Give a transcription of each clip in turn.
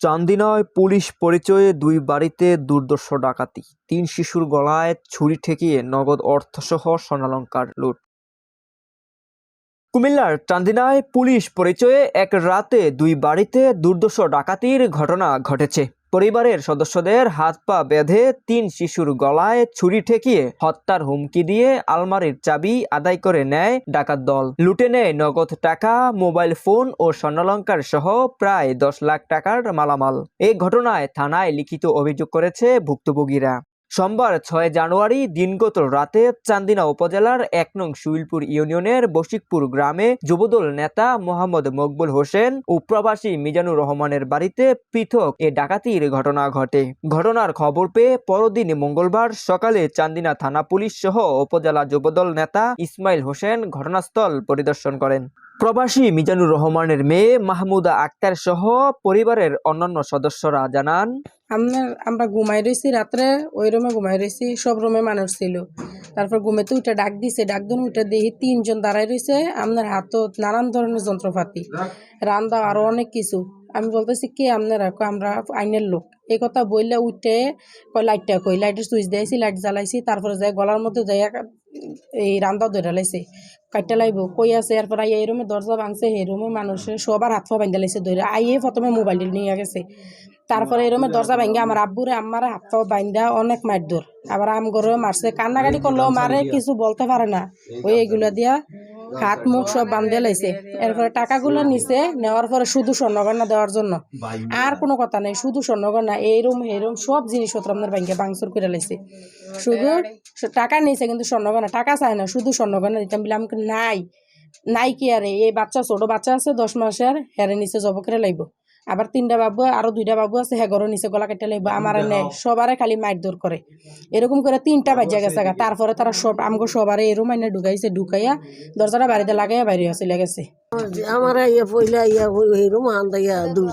চান্দিনায় police পরিচয়ে দুই বাড়িতে দুর্দর্শ ডাকাতি। তিন শিশুর গলায় ছুরি ঠেকিয়ে নগদ অর্থসহ স্বর্ণালঙ্কার লুট। কুমিল্লার চান্দিনায় পুলিশ পরিচয়ে এক রাতে দুই বাড়িতে দুর্দশ ডাকাতির ঘটনা ঘটেছে। পরিবারের সদস্যদের হাত পা বেঁধে তিন শিশুর গলায় ছুরি ঠেকিয়ে হত্যার হুমকি দিয়ে আলমারির চাবি আদায় করে নেয় ডাকাত দল। লুটে নেয় নগদ টাকা, মোবাইল ফোন ও স্বর্ণালঙ্কার সহ প্রায় দশ লাখ টাকার মালামাল। এই ঘটনায় থানায় লিখিত অভিযোগ করেছে ভুক্তভোগীরা। সোমবার ছয় জানুয়ারি দিনগত রাতে চান্দিনা উপজেলার এক নং শুইলপুর ইউনিয়নের বশিকপুর গ্রামে যুবদল নেতা মোহাম্মদ মকবুল হোসেন ও প্রবাসী মিজানুর রহমানের বাড়িতে পৃথক এ ডাকাতির ঘটনা ঘটে। ঘটনার খবর পেয়ে পরদিন মঙ্গলবার সকালে চান্দিনা থানা পুলিশ সহ উপজেলা যুবদল নেতা ইসমাইল হোসেন ঘটনাস্থল পরিদর্শন করেন। প্রবাসী মিজানুর রহমানের মেয়ে মাহমুদা আক্তার সহ পরিবারের অন্যান্য সদস্যরা জানান, আমরা আমরা ঘুমাই রয়েছি রাত্রে, ওই রুমে ঘুমাই রয়েছি সব রুমে মানুষ ছিল। তারপর ঘুমেতে উঠে ডাক দিছে, ডাক দিন উঠে দেখি তিনজন দাঁড়ায় রয়েছে আপনার হাতত নানান ধরনের যন্ত্রপাতি। রান্দা আরও অনেক কিছু। আমি বলতেছি, কি আপনারা? আমরা আইনের লোক। এই কথা বললে উঠে লাইটটা কই? লাইটের সুইচ দিয়েছি, লাইট জ্বালাইছি, তারপরে যাই গলার মধ্যে যাই এই রান্দা ধরে লাইছে কাইটা লাইব কই আছে এরপর আইয়া এই দরজা ভাঙছে, সেই রুমে মানুষের সবার হাত পা বান্ধা লাইছে ধরে আইয়ে প্রথমে মোবাইল নিয়ে গেছে। তারপরে এই দরজা ভাঙ্গে আমার আব্বুরে আমার হাত পা বাইন্দা অনেক মার দূর আবার আম করে মারছে কান্নাকাটি করলেও মারে কিছু বলতে পারে না। ওই এগুলা দিয়া হাত মুখ সব বান্ধে লাইছে। এরপরে টাকাগুলো নিছে নেওয়ার পরে শুধু স্বর্ণগণনা দেওয়ার জন্য। আর কোনো কথা নেই শুধু স্বর্ণগণনা এই রুম এই রুম সব জিনিসপত্র আপনার ব্যাংকে বাংসুর করে লাইছে। শুধু টাকা নিয়েছে কিন্তু স্বর্ণগণনা টাকা চায় না শুধু স্বর্ণগণনা দিতাম বলে আমাকে নাই নাই কি আরে এই বাচ্চা ছোট বাচ্চা আছে দশ মাসের হেরে নিচে জব করে লাইব। আবার তিনটা বাবু আরও দুইটা বাবু আছে হ্যাঁ ঘরের নিচে গলা কেটে লাইব। আমার এনে সবারে খালি মাইট দূর করে। এরকম করে তিনটা বাজিয়া গেছে গা। তারপরে তারা সব আমগো সবারে এরম এনে ঢুকাইছে ঢুকাইয়া দরজাটা বাড়িতে লাগাইয়া বাইরে চলে গেছে। আমার ইয়া পইলা ইয়া হইরুম আন্দা ইয়া দুই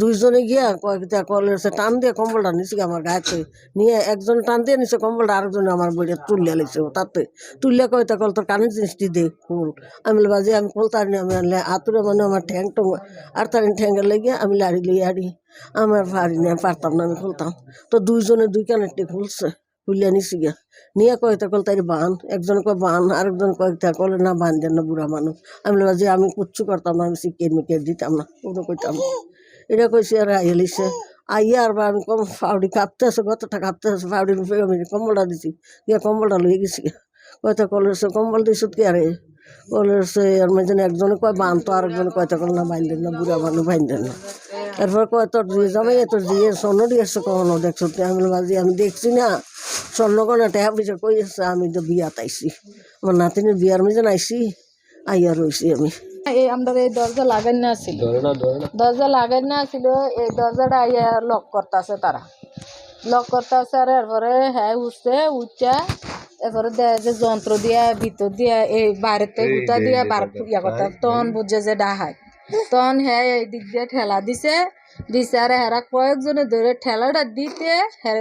দুইজনে গিয়া কয়েকটা কলের টান দিয়ে কম্বলটা নিছি আমার গায়ে নিয়ে একজন টান দিয়ে নিছে কম্বলটা আরেকজন আমার বইটা তুলিয়া লাইছে তাতে তুলিয়া কয়টা কল তোর কানের জিনিসটি দে ফুল আমি বললাম, বাজে আমি খুলতার নি আমি আনলে আতুরে মানে আমার ঠ্যাং টং আর তার ঠ্যাঙ্গে লেগে আমি লাড়ি লিয়ে আড়ি আমার পারি না পারতাম না আমি খুলতাম তো দুইজনে দুই কানেরটি খুলছে খুলিয়া নিছি গিয়া। নিয়ে কয়টা কল তাই বান, একজন কয় বান, আরেকজন কয়েকটা কলে না বান দেন না বুড়া মানুষ। আমি বললাম, যে আমি কুচ্ছু করতাম না, আমি শিখে মিকে দিতাম না, কোনো কইতাম না। এটা কইছি আর আইয়া লিছে আইয়া আর আমি কম ফাউডি কাঁপতে আছে কতটা কাঁপতে আছে ফাউডির উপরে আমি কম্বলটা দিছি, গিয়া কম্বলটা লয়ে গেছি কয়টা কলের সে কম্বল দিছত কি আরে? কলের সে আর মেজন একজনে কয়, বান তো আরেকজনে কয়টা কল না বাইন্দেন না বুড়া মানুষ বাইন্দেন না এরপর কয় তোর দিয়ে জামাই তোর দিয়ে স্বর্ণ দিয়েছে কখনো? দেখছ আমি "বাজি, আমি দেখছি না। স্বর্ণকণা টেহা পয়সা কই আছে আমি তো বিয়াত আইছি আমার নাতিনের বিয়ার মেজন আইছি আইয়া রইছি আমি। এই আমরা এই দরজা লাগাই না ছিল দরজা লাগাই না ছিল এই দরজাটা ইয়া লক করতেছে তারা। লক করতেছে আর এরপরে হ্যাঁ উঠছে উঠছে। এরপরে দেয় যে যন্ত্র দিয়া ভিতর দিয়া এই বাইরেতে গুতা দিয়া বার ইয়া করতে তখন বুঝে যে ডাহাই তখন হ্যাঁ এই দিক দিয়ে ঠেলা দিছে দিছে আর হেরা কয়েকজনে ধরে ঠেলাটা দিতে হ্যাঁ